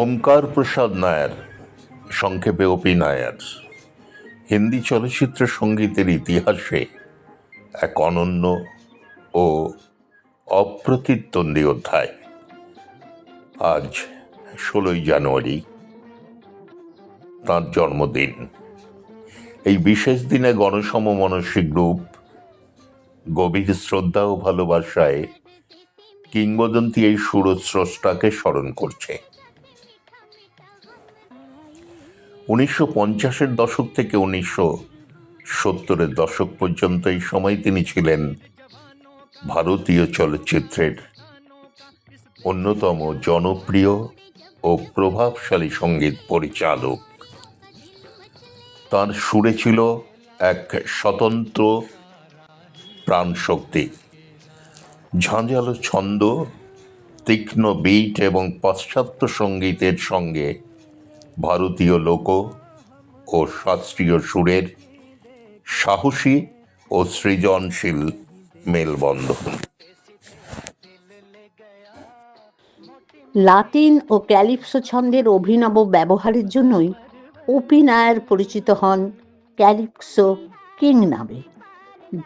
ওমকার প্রসাদ নায়ার, সংক্ষেপে ওপি নায়ার। হিন্দি চলচ্চিত্র সঙ্গীতের ইতিহাসে এক অনন্য ও অপ্রতিদ্বন্দ্বী অধ্যায়। আজ ষোলোই জানুয়ারি, তাঁর জন্মদিন। এই বিশেষ দিনে গণসমমনসী গ্রুপ গভীর শ্রদ্ধা ও ভালোবাসায় কিংবদন্তি এই সুরস্রষ্টাকে স্মরণ করছে। উনিশশো পঞ্চাশের দশক থেকে উনিশশো সত্তরের দশক পর্যন্ত এই সময় তিনি ছিলেন ভারতীয় চলচ্চিত্রের অন্যতম জনপ্রিয় ও প্রভাবশালী সংগীত পরিচালক। তার সুরে ছিল এক স্বতন্ত্র প্রাণশক্তি। ঝাঁঝালো ছন্দ, তীক্ষ্ণ বিট এবং পাশ্চাত্য সঙ্গীতের সঙ্গে ভারতীয় লোক ও শাস্ত্রীয় সুরের সাহসী ও সৃজনশীল মেলবন্ধন। লাতিন ও ক্যালিপসো ছন্দের অভিনব ব্যবহারের জন্যই ওপি নায়ার পরিচিত হন ক্যালিপসো কিং নামে।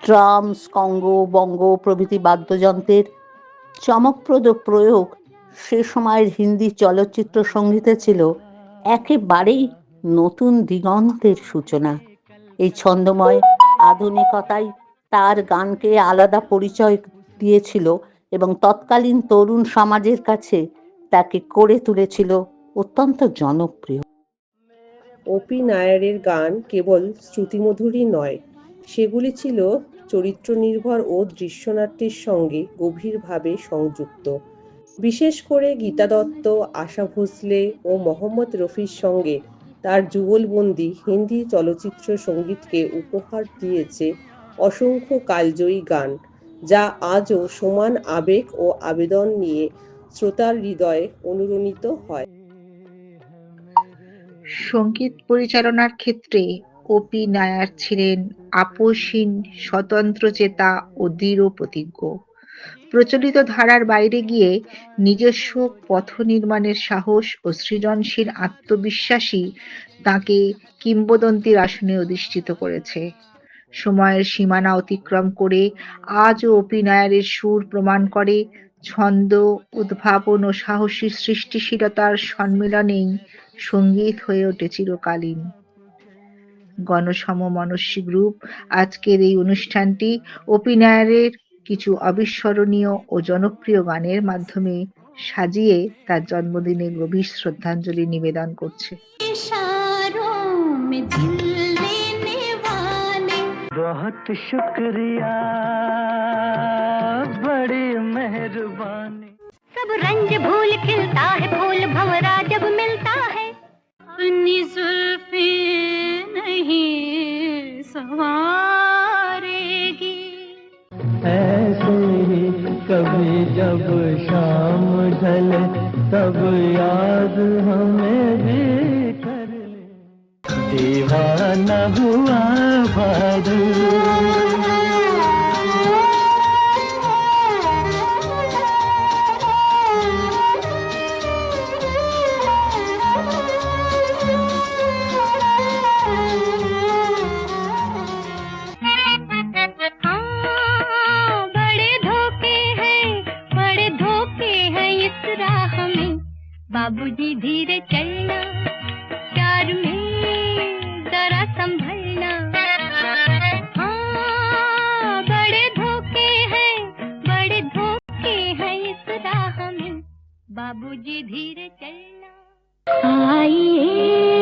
ড্রামস, কঙ্গো, বঙ্গ প্রভৃতি বাদ্যযন্ত্রের চমকপ্রদ প্রয়োগ সে সময়ের হিন্দি চলচ্চিত্র সঙ্গীতে ছিল একেবারেই নতুন দিগন্তের সূচনা। এই ছন্দময় আধুনিকতাই তার গানকে আলাদা পরিচয় দিয়েছিল এবং তৎকালীন তরুণ সমাজের কাছে তাকে করে তুলেছিল অত্যন্ত জনপ্রিয়। ওপি নায়ারের গান কেবল শ্রুতিমধুরই নয়, সেগুলি ছিল চরিত্র নির্ভর ও দৃশ্যনাট্যের সঙ্গে গভীরভাবে সংযুক্ত। বিশেষ করে গীতা দত্ত, আশা ভোসলে ও মোহাম্মদ রফির সঙ্গে তার যুগলবন্দি হিন্দি চলচ্চিত্র সঙ্গীতকে উপহার দিয়েছে অসংখ্য কালজয়ী গান, যা আজও সমান আবেগ ও আবেদন নিয়ে শ্রোতার হৃদয়ে অনুরণিত হয়। সংগীত পরিচালনার ক্ষেত্রে ওপি নায়ার ছিলেন আপোষহীন স্বতন্ত্রচেতা ও দৃঢ় প্রতিজ্ঞ। প্রচলিত ধারার বাইরে গিয়ে নিজস্ব পথ নির্মাণের সাহস ও সৃজনশীল আত্মবিশ্বাসী তাকে কিংবদন্তির আসনে অধিষ্ঠিত করেছে। সময়ের সীমানা অতিক্রম করে আজও ওপি নায়ারের সুর প্রমাণ করে, ছন্দ, উদ্ভাবন ও সাহসী সৃষ্টিশীলতার সম্মিলনেই সংগীত হয়ে ওঠে চিরকালীন। গণসমমনস্বী গ্রুপ আজকের এই অনুষ্ঠানটি ওপি নায়ারের কিছু অবিস্মরণীয় ও জনপ্রিয় গানের মাধ্যমে সাজিয়ে তার জন্মদিনে গভীর শ্রদ্ধাঞ্জলি নিবেদন করছে इशारों में दिल लेने वाले बहुत शुक्रिया बड़ी मेहरबानी सब रंज भूल खिलता है फूल भंवरा जब मिलता है अपनी जुल्फे नहीं कभी जब शाम ढले तब याद हमें भी कर ले। दीवाना हुआ बादल बाबूजी धीरे चलना। प्यार में जरा संभलना। हाँ, बड़े धोखे हैं बड़े धोखे हैं इस राह में। बाबूजी धीरे चलना। आइए।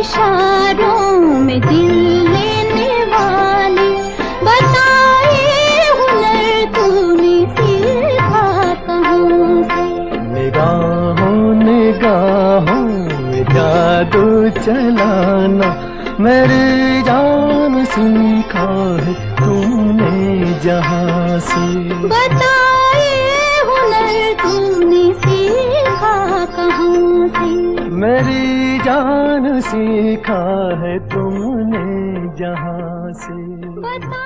इशारों में दिल लेने वाले। बताए हुनर तूने सीखा कहाँ से? निगाहों निगाहों में जादू चलाना। मेरी जान सीखा है तुमने जहाँ से। बताए हुनर तूने सीखा कहाँ मेरी जान सीखा है तुमने जहाँ से। बता